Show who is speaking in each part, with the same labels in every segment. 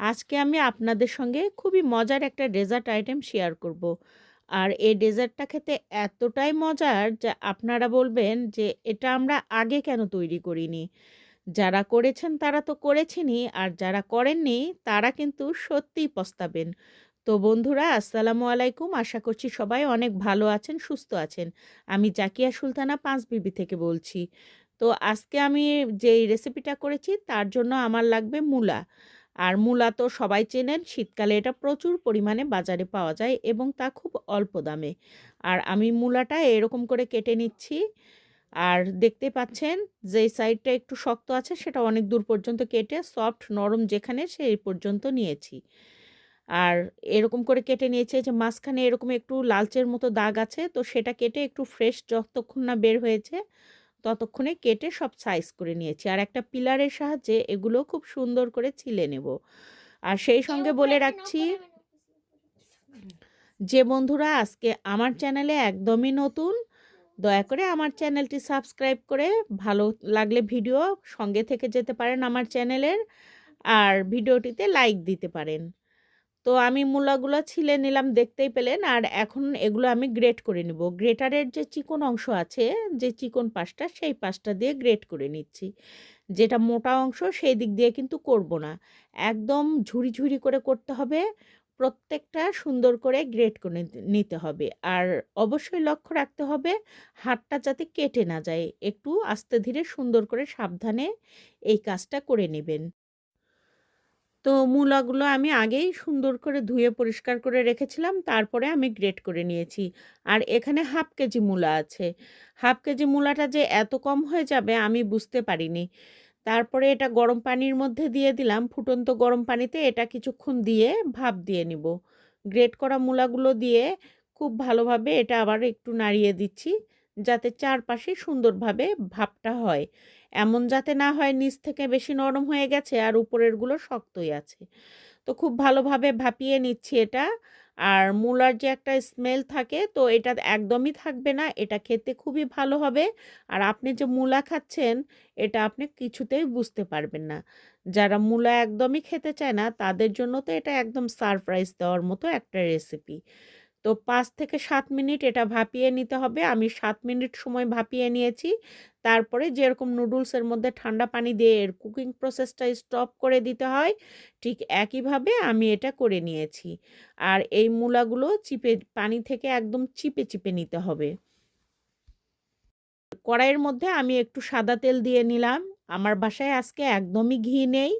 Speaker 1: আজকে আমি আপনাদের সঙ্গে খুবই মজার একটা ডেজার্ট আইটেম শেয়ার করব। আর এই ডেজার্টটা খেতে এতটাই মজার যে আপনারা বলবেন যে এটা আমরা আগে কেন তৈরি করিনি? যারা করেছেন তারা তো করেছেনই আর যারা করেননি তারা কিন্তু সত্যিই পস্তাবেন। তো বন্ধুরা আসসালামু আলাইকুম। আশা করছি সবাই অনেক ভালো আছেন, সুস্থ আছেন। আমি জাকিয়া সুলতানা পাঁচ বিবি থেকে বলছি। তো আজকে আমি যেই রেসিপিটা করেছি তার জন্য আমার লাগবে মূলা। আর মূলা তো সবাই চেনেন, শীতকালে এটা প্রচুর পরিমাণে বাজারে পাওয়া যায় এবং তা খুব অল্প দামে। আর আমি মূলাটা এরকম করে কেটে নিচ্ছি। আর দেখতে পাচ্ছেন যেই সাইডটা একটু শক্ত আছে, সেটা অনেক দূর পর্যন্ত কেটে সফট নরম যেখানে সেই পর্যন্ত নিয়েছি। আর এরকম করে কেটে নিয়েছি যে মাঝখানে এরকম একটু লালচের মতো দাগ আছে, তো সেটা কেটে একটু ফ্রেশ যতক্ষণ না বের হয়েছে ততক্ষণে কেটে সব সাইজ করে নিয়েছি। আর একটা পিলারের সাহায্যে এগুলো খুব সুন্দর করে ছিলে নেব। আর সেই সঙ্গে বলে রাখছি যে বন্ধুরা আজকে আমার চ্যানেলে একদমই নতুন দয়া করে আমার চ্যানেলটি সাবস্ক্রাইব করে ভালো লাগলে ভিডিও সঙ্গে থেকে যেতে পারেন আমার চ্যানেলের আর ভিডিওটিতে লাইক দিতে পারেন। তো আমি মূলাগুলো ছিলে নিলাম, দেখতেই পেলেন। আর এখন এগুলো আমি গ্রেট করে নিব। গ্রেটারের যে চিকন অংশ আছে, যে চিকন পাশটা, সেই পাশটা দিয়ে গ্রেট করে নিচ্ছি। যেটা মোটা অংশ, সেই দিক দিয়ে কিন্তু করব না। একদম ঝুড়ি ঝুড়ি করে করতে হবে। প্রত্যেকটা সুন্দর করে গ্রেট করে নিতে হবে। আর অবশ্যই লক্ষ্য রাখতে হবে, হাতটা যাতে কেটে না যায়। একটু আস্তে ধীরে সুন্দর করে সাবধানে এই কাজটা করে নেবেন। তো মূলাগুলো আমি আগেই সুন্দর করে ধুয়ে পরিষ্কার করে রেখেছিলাম, তারপরে আমি গ্রেট করে নিয়েছি। আর এখানে হাফ কেজি মূলা আছে। হাফ কেজি মূলাটা যে এত কম হয়ে যাবে আমি বুঝতে পারিনি। তারপরে এটা গরম পানির মধ্যে দিয়ে দিলাম। ফুটন্ত গরম পানিতে এটা কিছুক্ষণ দিয়ে ভাপ দিয়ে নিব। গ্রেট করা মূলাগুলো দিয়ে খুব ভালোভাবে এটা আবার একটু নাড়িয়ে দিচ্ছি, যাতে চারপাশে সুন্দরভাবে ভাপটা হয়। এমন যাতে না হয় নিচ থেকে বেশি নরম হয়ে গেছে আর উপরেরগুলো শক্তই আছে। তো খুব ভালোভাবে ভাপিয়ে নিচ্ছি এটা। আর মূলার যে একটা স্মেল থাকে, তো এটা একদমই থাকবে না। এটা খেতে খুবই ভালো হবে। আর আপনি যে মূলা খাচ্ছেন, এটা আপনি কিছুতেই বুঝতে পারবেন না। যারা মূলা একদমই খেতে চায় না, তাদের জন্য তো এটা একদম সারপ্রাইজ দেওয়ার মতো একটা রেসিপি তো পাঁচ থেকে সাত মিনিট এটা ভাপিয়ে নিতে হবে। আমি সাত মিনিট সময় ভাপিয়ে নিয়েছি। তারপরে যেরকম নুডলসের মধ্যে ঠান্ডা পানি দিয়ে এর কুকিং প্রসেসটা স্টপ করে দিতে হয়, ঠিক একইভাবে আমি এটা করে নিয়েছি। আর এই মূলাগুলো চিপে, পানি থেকে একদম চিপে চিপে নিতে হবে। কড়াইয়ের মধ্যে আমি একটু সাদা তেল দিয়ে নিলাম। আমার বাসায় আজকে একদমই ঘি নেই।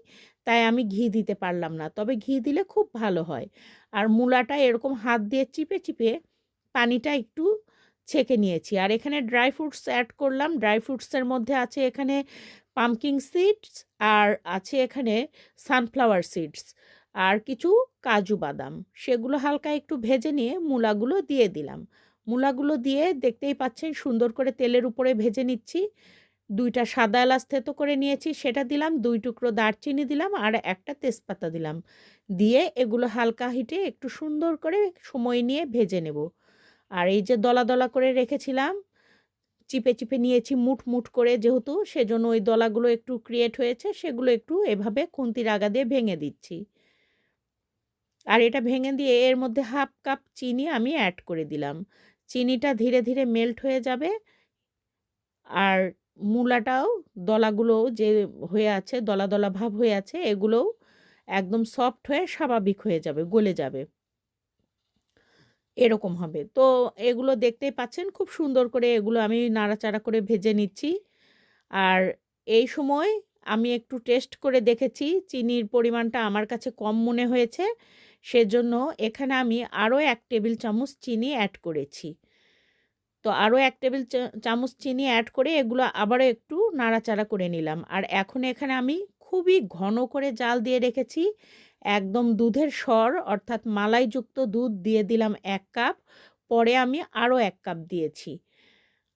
Speaker 1: তাই আমি ঘি দিতে পারলাম না। তবে ঘি দিলে খুব ভালো হয়। আর মূলাটা এরকম হাত দিয়ে চিপে চিপে পানিটা একটু ছেঁকে নিয়েছি। আর এখানে ড্রাই ফ্রুটস অ্যাড করলাম। ড্রাই ফ্রুটসের মধ্যে আছে এখানে পামকিং সিডস আর আছে এখানে সানফ্লাওয়ার সিডস আর কিছু কাজু বাদাম। সেগুলো হালকা একটু ভেজে নিয়ে মূলাগুলো দিয়ে দিলাম। মূলাগুলো দিয়ে দেখতেই পাচ্ছেন সুন্দর করে তেলের উপরে ভেজে নিচ্ছি। দুইটা সাদা এলাচ থেতো করে নিয়েছি, সেটা দিলাম, দুই টুকরো দারচিনি দিলাম আর একটা তেজপাতা দিলাম। দিয়ে এগুলো হালকা হিটে একটু সুন্দর করে সময় নিয়ে ভেজে নেব। আর এই যে দলা দলা করে রেখেছিলাম, চিপে চিপে নিয়েছি মুঠ মুঠ করে যেহেতু, সেজন্য ওই দলাগুলো একটু ক্রিয়েট হয়েছে, সেগুলো একটু এভাবে খুন্তির আগা দিয়ে ভেঙে দিচ্ছি। আর এটা ভেঙে দিয়ে এর মধ্যে হাফ কাপ চিনি আমি অ্যাড করে দিলাম। চিনিটা ধীরে ধীরে মেল্ট হয়ে যাবে। আর মূলাটাও দলাগুলো যে হয়ে আছে, দলা দলা ভাব হয়ে আছে, এগুলোও একদম সফট হয়ে স্বাভাবিক হয়ে যাবে, গলে যাবে। এরকম হবে। তো এগুলো দেখতেই পাচ্ছেন, খুব সুন্দর করে এগুলো আমি নাড়াচাড়া করে ভেজে নিচ্ছি। আর এই সময় আমি একটু টেস্ট করে দেখেছি, চিনির পরিমাণটা আমার কাছে কম মনে হয়েছে, সেজন্য এখানে আমি আরও এক টেবিল চামচ চিনি অ্যাড করেছি। তো আরও এক টেবিল চামচ চিনি অ্যাড করে এগুলো আবারও একটু নাড়াচাড়া করে নিলাম। আর এখন এখানে আমি খুবই ঘন করে জাল দিয়ে রেখেছি, একদম দুধের স্বর অর্থাৎ মালাইযুক্ত দুধ দিয়ে দিলাম এক কাপ, পরে আমি আরও এক কাপ দিয়েছি।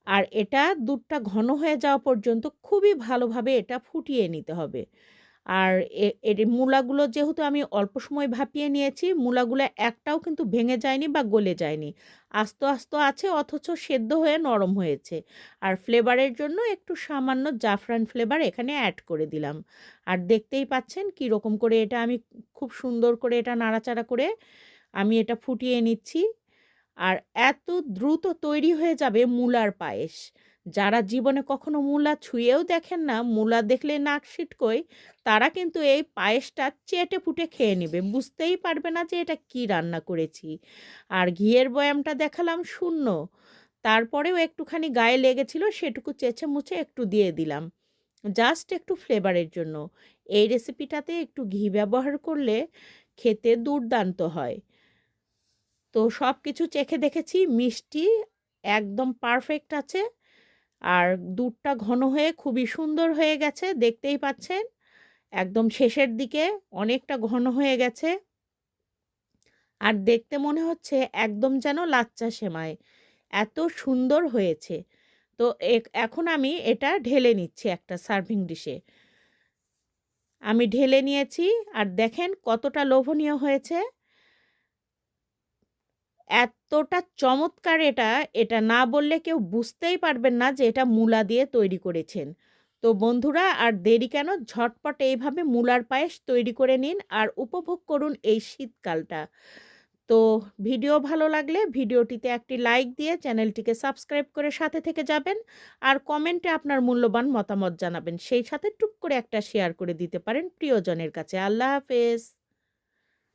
Speaker 1: আর এটা দুধটা ঘন হয়ে যাওয়া পর্যন্ত খুবই ভালোভাবে এটা ফুটিয়ে নিতে হবে। আর এর মূলাগুলো যেহেতু আমি অল্প সময় ভাপিয়ে নিয়েছি, মূলাগুলো একটাও কিন্তু ভেঙে যায়নি বা গলে যায়নি। আস্ত, আস্ত আছে অথচ সেদ্ধ হয়ে নরম হয়েছে। আর ফ্লেভারের জন্য একটু সামান্য জাফরান ফ্লেভার এখানে অ্যাড করে দিলাম। আর দেখতেই পাচ্ছেন কীরকম করে এটা আমি খুব সুন্দর করে এটা নাড়াচাড়া করে আমি এটা ফুটিয়ে নিচ্ছি। আর এত দ্রুত তৈরি হয়ে যাবে মূলার পায়েস। যারা জীবনে কখনো মূলা ছুঁয়েও দেখেন না, মূলা দেখলে নাক সিটকোয়, তারা কিন্তু এই পায়েসটা চেটে ফুটে খেয়ে নেবে। বুঝতেই পারবে না যে এটা কী রান্না করেছি। আর ঘিয়ের বয়ামটা দেখালাম শূন্য। তারপরেও একটুখানি গায়ে লেগেছিল সেটুকু চেঁচে মুছে একটু দিয়ে দিলাম। জাস্ট একটু ফ্লেভারের জন্য। এই রেসিপিটাতে একটু ঘি ব্যবহার করলে খেতে দুর্দান্ত হয়। তো সব কিছু চেখে দেখেছি মিষ্টি একদম পারফেক্ট আছে। আর দুধটা ঘন হয়ে খুবই সুন্দর হয়ে গেছে, দেখতেই পাচ্ছেন। একদম শেষের দিকে অনেকটা ঘন হয়ে গেছে। আর দেখতে মনে হচ্ছে একদম যেন লাচ্চা সেমাই। এত সুন্দর হয়েছে। তো এখন আমি এটা ঢেলে নিচ্ছি একটা সার্ভিং ডিশে। আমি ঢেলে নিয়েছি, আর দেখেন কতটা লোভনীয় হয়েছে। এতটা চমৎকার এটা, এটা না বললে কেউ বুঝতেই পারবেন না যে এটা মূলা দিয়ে তৈরি করেছেন। তো বন্ধুরা আর দেরি কেন ঝটপট এইভাবে মূলার পায়েস তৈরি করে নিন আর উপভোগ করুন এই শীতকালটা। তো ভিডিও ভালো লাগলে ভিডিওটিতে একটি লাইক দিয়ে চ্যানেলটিকে সাবস্ক্রাইব করে সাথে থেকে যাবেন। আর কমেন্টে আপনার মূল্যবান মতামত জানাবেন। সেই সাথে টুক করে একটা শেয়ার করে দিতে পারেন প্রিয়জনের কাছে। আল্লাহ হাফেজ।